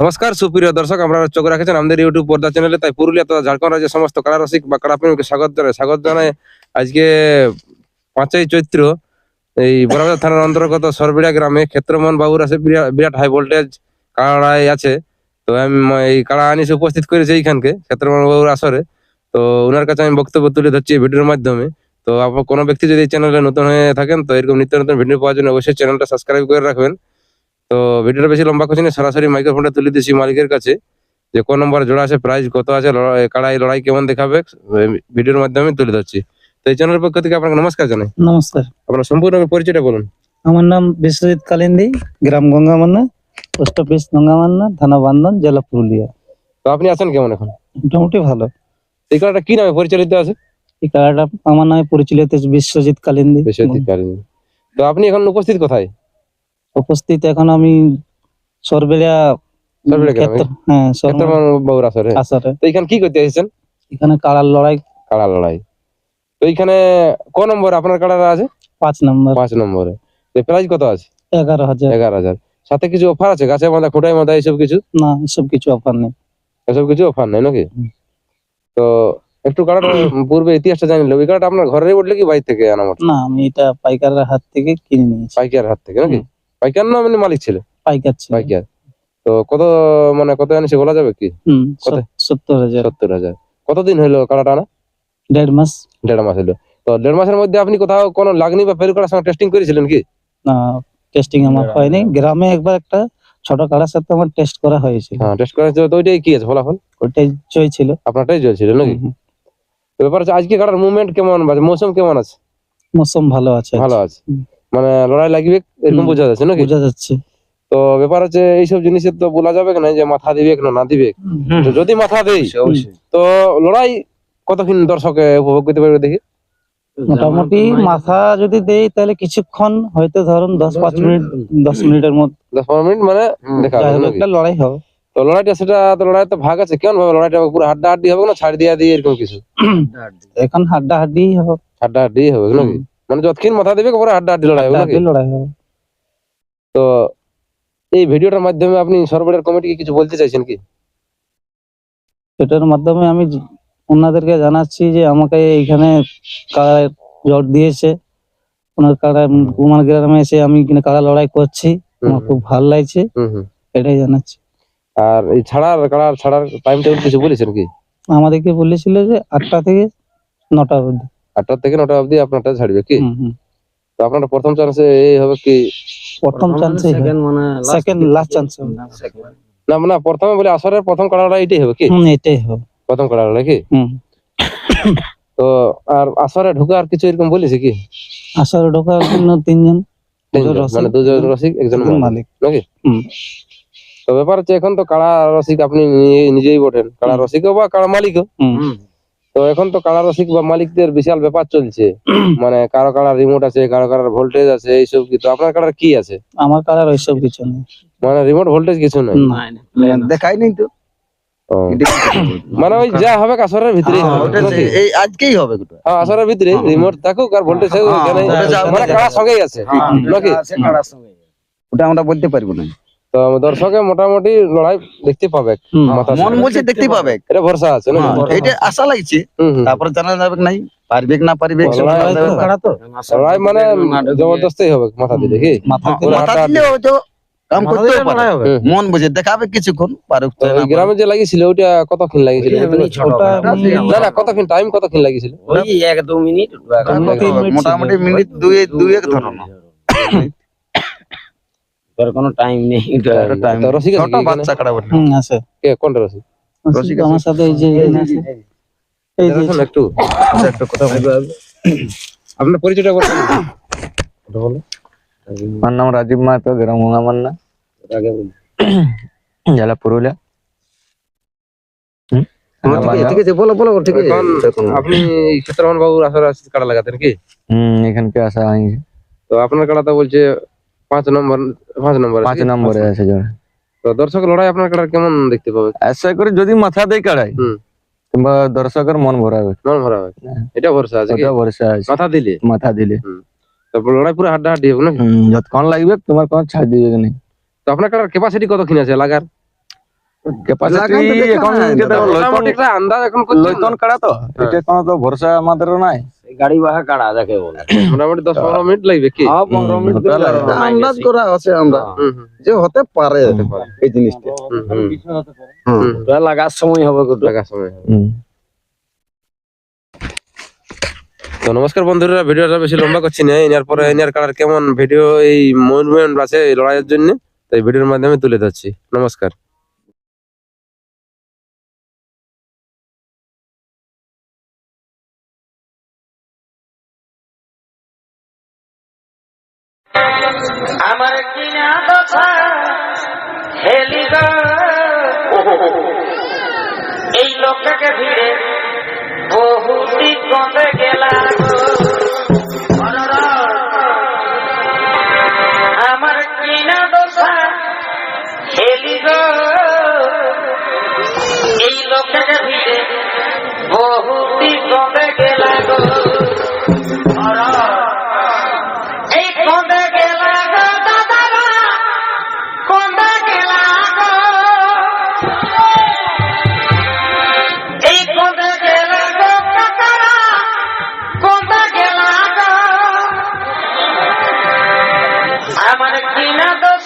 নমস্কার, সুপ্রিয় দর্শক, আপনারা চোখ রাখেছেন আমাদের ইউটিউব পর্দা চ্যানেলে। তাই পুরুলিয়া তথা ঝাড়খণ্ড রাজ্যের সমস্ত কারা রসিক বা কারা প্রেমীকে স্বাগত জানাই। স্বাগত জানাই আজকে পাঁচই চৈত্র এই বড়বাজার থানার অন্তর্গত সরবিড়া গ্রামে। ক্ষেত্রমোহন বাবুর আছে বিরা- বিরাট হাই ভোল্টেজ কাড়াই আছে। তো আমি এই কাড়া আনিসে উপস্থিত করেছি এইখানকে, ক্ষেত্রমোহন বাবুর আসরে। তো ওনার কাছে আমি বক্তব্য তুলে ধরছি ভিডিওর মাধ্যমে। তো আপনার কোনো ব্যক্তি যদি এই চ্যানেলে নতুন হয়ে থাকেন, তো এরকম নিত্য নতুন ভিডিও পাওয়ার জন্য অবশ্যই চ্যানেলটা সাবস্ক্রাইব করে রাখবেন। তো ভিডিওটা বেশি লম্বা করছি না সরাসরি মাইক্রোফোনটা তুলে দিচ্ছি মালিকের কাছে যে কোন নম্বর জোড়া আছে প্রাইস কত আছে কাড়াই লড়াই কেমন দেখাবে ভিডিওর মাধ্যমে তুলে ধরছি। তো এই চ্যানেলের পক্ষ থেকে আপনাকে নমস্কার জানাই। নমস্কার। আপনার সম্পূর্ণ পরিচয়টা বলুন। আমার নাম বিশ্বজিৎ কালিন্দি গ্রাম গঙ্গামান্না পোস্ট অফিস গঙ্গামান্না থানা বান্ধন জেলা পুরুলিয়া। তো আপনি আছেন কেমন এখন? মোটামুটি ভালো। এই কাড়াটা কি নামে পরিচালিত আছে? এই খেলাটা আমার নামে পরিচালিত বিশ্বজিৎ কালিন্দি। বিশ্বজিৎ কারণ তো আপনি এখন উপস্থিত কোথায়? উপস্থিত এখন আমি? ক্ষেত্র- হ্যাঁ সরবেলিয়া আসরে? আসরে। তো এখানে কি করতে এসেছেন এখানে কাড়ার লড়াই। কাড়া লড়াই। তো এইখানে ক নম্বর আপনার কাড়াটা আছে? পাঁচ নম্বর। পাঁচ নম্বরে। প্রাইস কত আছে? এগারো হাজার। এগারো হাজার। সাথে কিছু অফার আছে? খুঁটাই এইসব কিছু? না এসব কিছু অফার নেই। এসব কিছু অফার নাই নাকি? তো একটু পূর্বে ইতিহাসটা জানিল ওই কাড়াটা আপনার ঘরে উঠলে কি বাইরে থেকে আনা না আমি এটা পাইকারের হাত থেকে কিনে নিয়েছি। পাইকার হাত থেকে নাকি। পাইকার না মানে মালিক ছিল? পাইকার ছিল। পাইকার। তো কত মানে কত আনিছে বলা যাবে কি? সত্তর হাজার। সত্তর হাজার। কতদিন হলো কাড়াটা আনা? দেড় মাস। দেড় মাস হলো তো দেড় মাসের মধ্যে আপনি কোথাও কোনো লাগনি বা ফেল করার সঙ্গে টেস্টিং করেছিলেন কি? না টেস্টিং আমার হয়নি। গ্রামে একবার একটা ছোট কাড়ার সাথে আমার টেস্ট করা হয়েছিল হ্যাঁ টেস্ট করা হয়েছিল তো ওইটাই কি আছে ফলাফল? ওইটাই জয় ছিল আপনারটাই চলছিল নাকি? ব্যাপার হচ্ছে আজকে কাটার মুভমেন্ট কেমন বা মৌসুম কেমন আছে? মৌসুম ভালো আছে। ভালো আছে। মানে লড়াই লাগবে এরকম বোঝা যাচ্ছে নাকি? বোঝা যাচ্ছে। তো ব্যাপার হচ্ছে এইসব জিনিসের তো বলা যাবে না যে মাথা দিবে না না দিবে? তো যদি মাথা দেই তো লড়াই কতক্ষণ দর্শকে উপভোগ করতে পারবে দেখি? মোটামুটি মাথা যদি দেই তাহলে কিছুক্ষণ হয়তো ধরুন দশ পাঁচ মিনিট। দশ মিনিটের মধ্যে। দশ পনেরো মিনিট মানে দেখা একটা লড়াই হবে। তো লড়াইটা সেটা তো লড়াই তো ভাগ আছে কেমন ভাবে লড়াইটা? পুরো হাড্ডা হাড্ডি হবে না? ছাড় দিয়া দিয়ে এরকম কিছু? এখন হাড্ডা হাড্ডি হবে। হাড্ডা হাড্ডি হবে নাকি? মানে যতক্ষণ মাথা দেবে পরে আড্ডা হাড্ডি লড়াই হবে লড়াই হবে। তো এই ভিডিওটার মাধ্যমে আপনি সরবরের কমিটিকে কিছু বলতে চাইছেন কি? সেটার মাধ্যমে আমি ওনাদেরকে জানাচ্ছি যে আমাকে এইখানে কারা জট দিয়েছে। ওনার কারা কুমার গ্রামে এসে আমি কিনা কারা লড়াই করছি আমার খুব ভালো লাগছে। এটাই জানাচ্ছি। আর এই ছাড়ার কাড়ার ছাড়ার টাইম টেবিল কিছু বলেছেন কি? আমাদেরকে বলেছিল যে আটটা থেকে নটা অবধি। আটটা থেকে নটা অবধি আপনারটা ছাড়বে কি? হুম, হুম। তো আপনার প্রথম চান্সে এই হবে কি? প্রথম চান্সে সেকেন্ড মানে সেকেন্ড লাস্ট চান্স না মানে প্রথমে বলে আসরের প্রথম কাড়াটা এটাই হবে কি? হুম এটাই হবে। প্রথম কাড়াটা নাকি? হুম। তো আর আসরে ঢোকার কিছু এরকম বলেছে কি? আসার ঢোকার জন্য তিনজন? মানে দুজন রসিক একজন মালিক। নাকি? হুম। তো ব্যাপার হচ্ছে এখন তো কাড়া রসিক আপনি নিজে- নিজেই বটেন। কাড়া হুম। রসিকও বা কাড়া মালিকও। হুম। তো এখন তো কালার রসিক বা মালিকদের বিশাল ব্যাপার চলছে। মানে কারও কাড়ার রিমোট আছে কারও কাড়ার ভোল্টেজ আছে এইসব কি তো আপনার কাড়ার কি আছে? আমার কারার ওইসব কিছু নেই। মানে রিমোট ভোল্টেজ কিছু নাই? দেখাই নাই তো। মানে ওই যা হবে আসরের ভিতরেই হবে, ওটা নাকি? সে- এই আজকেই হবে হ্যাঁ আসরের ভিতরে রিমোট থাকুক আর ভোল্টেজ থাকুক এখানে ওটা যা- মানে কাড়া সঙ্গেই আছে নাকি? ওটা আমরা বলতে পারব না। তো দর্শকে মোটামুটি লড়াই দেখতে পাবে। মন বলছে দেখতে পাবে। এটা ভরসা আছে নাকি? হ্যাঁ, এটা আশা লাগছে। তারপরে জানা যাবে কি নাই পারবে না পারবে লড়াই না। মানে জবরদস্তই হবে মাথা দিলে কি মাথা পুরো মাথা হাড্ডা দিলে হয়তো কাম করতেও পারে। মন বুঝে দেখাবে কিছুক্ষণ পারুক তো তো গ্রামে যে লাগিয়েছিল ওইটা কতক্ষণ লাগিয়েছিল? না না কতক্ষণ টাইম কতক্ষণ লাগিয়েছিল? মিনিট মোটামুটি মিনিট দুই দুই এক ধরো না কোনো টাইম নেই তো রসিক ছোট বাচ্চা কাটা বলে হুম আছে। কে কোনটা রসিক? রসিক আমার সাথে এই যে আছে। এই যে একটু। একটু কথা বলব। আপনার পরিচয়টা বলুন। ওটা বলো। আমার নাম রাজীব মাহাতো গ্রাম মান্না আগে বলুন। জেলা পুরুলিয়া। হ্যাঁ, ঠিক আছে, ঠিক আছে বলো বলো ঠিক আছে। এখন আপনি ক্ষেত্রমোহন বাবুর আসরে কাড়া লাগাতেন কি? হম এখানকে আসা হয়েছে তো আপনার তো বলছে পাঁচ নম্বর পাঁচ নম্বর পাঁচ নম্বরে আছে জোড়া তো দর্শক লড়াই আপনার কাড়ার কেমন দেখতে পাবে? আশা করি যদি মাথা দেয় কাড়াই কিংবা দর্শকের মন ভরাবে মন ভরা হবে হ্যাঁ। এটা ভরসা আছে কি? ভরসা আছে। মাথা দিলে? মাথা দিলে। তারপর লড়াই পুরো হাড্ডা হাড্ডি হবে নাকি? যতক্ষণ লাগবে তোমার কোনো ছাড় দিবে না তো আপনার কাড়ার ক্যাপাসিটি কতক্ষণ আছে লাগার? ক্যাপাসিটি এখন না, একটা আন্দাজ এখন কাড়া তো এটা কোনো তো ভরসা আমাদেরও নাই। গাড়ি বাহা কাড়া যাকে বলে মোটামুটি দশ পনেরো মিনিট লাগবে কি? হ্যাঁ পনেরো মিনিট আন্দাজ করা আছে আমরা। হুম, হুম, যে হতে পারে এই জিনিসটা। লাগার সময় হবে লাগার সময় হবে। তো নমস্কার বন্ধুরা ভিডিওটা বেশি লম্বা করছি না। এনার পরে এনার কালার কেমন? ভিডিও এই মুভমেন্ট আছে লড়াইয়ের জন্য। তাই ভিডিওর মাধ্যমে তুলে ধরছি। নমস্কার। এই লোকটাকে ভিড়ে বহুটি কমে গেলা আমার কিনা দশা হেলিদা আমার কিনা মানে